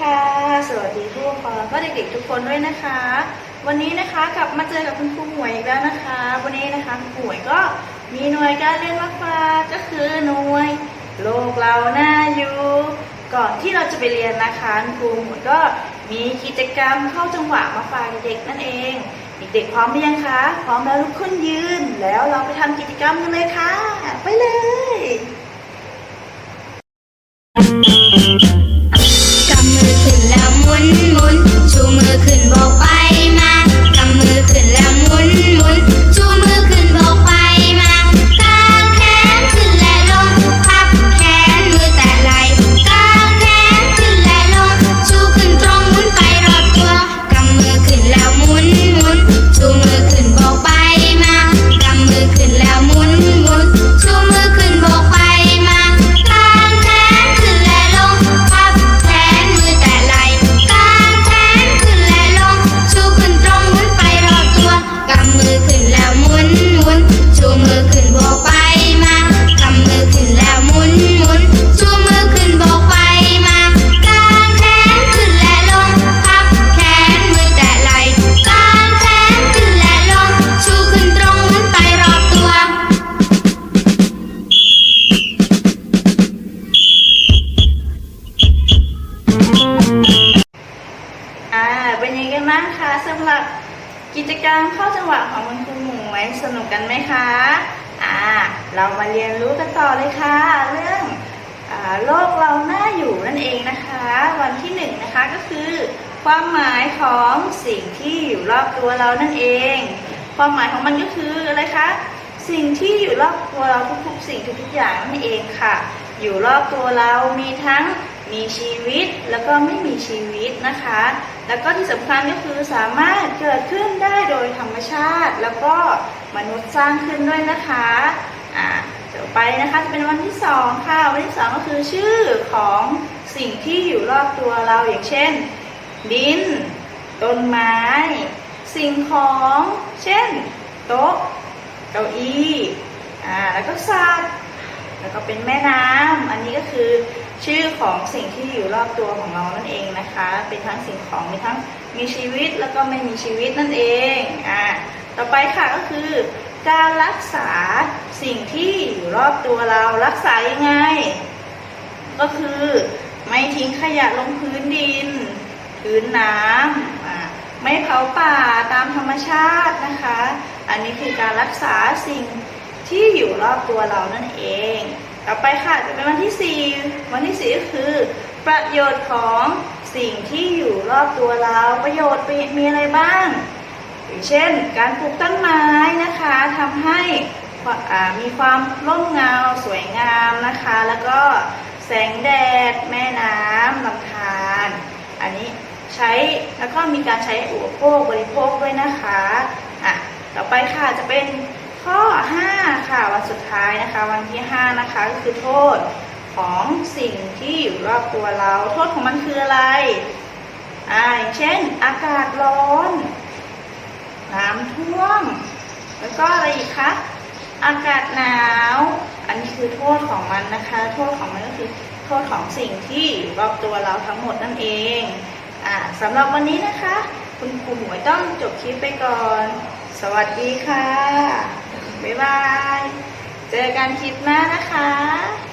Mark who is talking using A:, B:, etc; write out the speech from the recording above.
A: ค่ะ สวัสดีผู้ปกครองแล้วก็เด็กๆทุกคนด้วยนะคะ วันนี้นะคะกลับมาเจอกับคุณครูหมวยอีกแล้วนะคะ วันนี้นะคะคุณหมวยก็มีหน่วยการเรียนมาฝากก็คือหน่วยโลกเราหน้าอยู่ก่อนที่เราจะไปเรียนนะคะคุณครูหมวยก็มีกิจกรรมเข้าจังหวะมาฝากเด็กๆนั่นเองเด็กๆพร้อมหรือยังคะพร้อมแล้วลุกขึ้นยืน แล้วเราไปทำกิจกรรมกันเลยค่ะ ไปเลย
B: มุนชูมือขึ้นโบ กิ
A: จกรรมเข้าจังหวะของคุณครูหมวยสนุกกันไหมคะ อ่า เรามาเรียนรู้กันต่อเลยค่ะ เรื่องอโลกเราหน้าอยู่นั่นเองนะคะ วันที่หนึ่งนะคะก็คือ ความหมายของสิ่งที่อยู่รอบตัวเรานั่นเอง ความหมายของมันก็คืออะไรคะ สิ่งที่อยู่รอบตัวเราทุกๆ สิ่งทุกๆอย่างนั่นเองค่ะ อยู่รอบตัวเรามีทั้งมีชีวิตแล้วก็ไม่มีชีวิตนะคะ แล้วก็ที่สำคัญก็คือสามารถเกิดขึ้นได้โดยธรรมชาติ แล้วก็มนุษย์สร้างขึ้นด้วยนะคะอ่าเดี๋ยวไปนะคะจะเป็นวันที่สองค่ะวันที่สองก็คือชื่อของสิ่งที่อยู่รอบตัวเราอย่างเช่น ดิน ต้นไม้ สิ่งของ เช่น โต๊ะ เก้าอี้อ่าแล้วก็สัตว์แล้วก็เป็นแม่น้ำอันนี้ก็คือ ชื่อของสิ่งที่อยู่รอบตัวของเรานั่นเองนะคะ เป็นทั้งสิ่งของมีทั้งมีชีวิตแล้วก็ไม่มีชีวิตนั่นเองอ่าต่อไปค่ะก็คือ การรักษาสิ่งที่อยู่รอบตัวเรารักษายังไง ก็คือไม่ทิ้งขยะลงพื้นดินพื้นน้ำไม่เผาป่าตามธรรมชาตินะคะ อันนี้คือการรักษาสิ่งที่อยู่รอบตัวเรานั่นเอง ต่อไปค่ะจะเป็นวันที่ 4 วันที่ 4 ก็คือ ประโยชน์ของสิ่งที่อยู่รอบตัวเรา ประโยชน์มีอะไรบ้างอย่างเช่น การปลูกต้นไม้นะคะทำให้มีความร่มเงาสวยงามนะคะ แล้วก็แสงแดด แม่น้ำลำธารอันนี้ใช้แล้วก็มีการใช้อุปโภคบริโภคด้วยนะคะอะต่อไปค่ะจะเป็นข้อ 5 วันสุดท้ายนะคะ วันที่ 5 นะคะก็คือโทษของสิ่งที่อยู่รอบตัวเรา โทษของมันคืออะไรอ่าอย่างเช่น อากาศร้อน น้ำท่วม แล้วก็อะไรอีกคะอากาศหนาว อันนี้คือโทษของมันนะคะ โทษของมันก็คือโทษของสิ่งที่อยู่รอบตัวเราทั้งหมดนั่นเองอ่าสำหรับวันนี้นะคะ คุณครูหมวยต้องจบคลิปไปก่อน สวัสดีค่ะ บ๊ายบาย เจอกันคลิปหน้านะคะ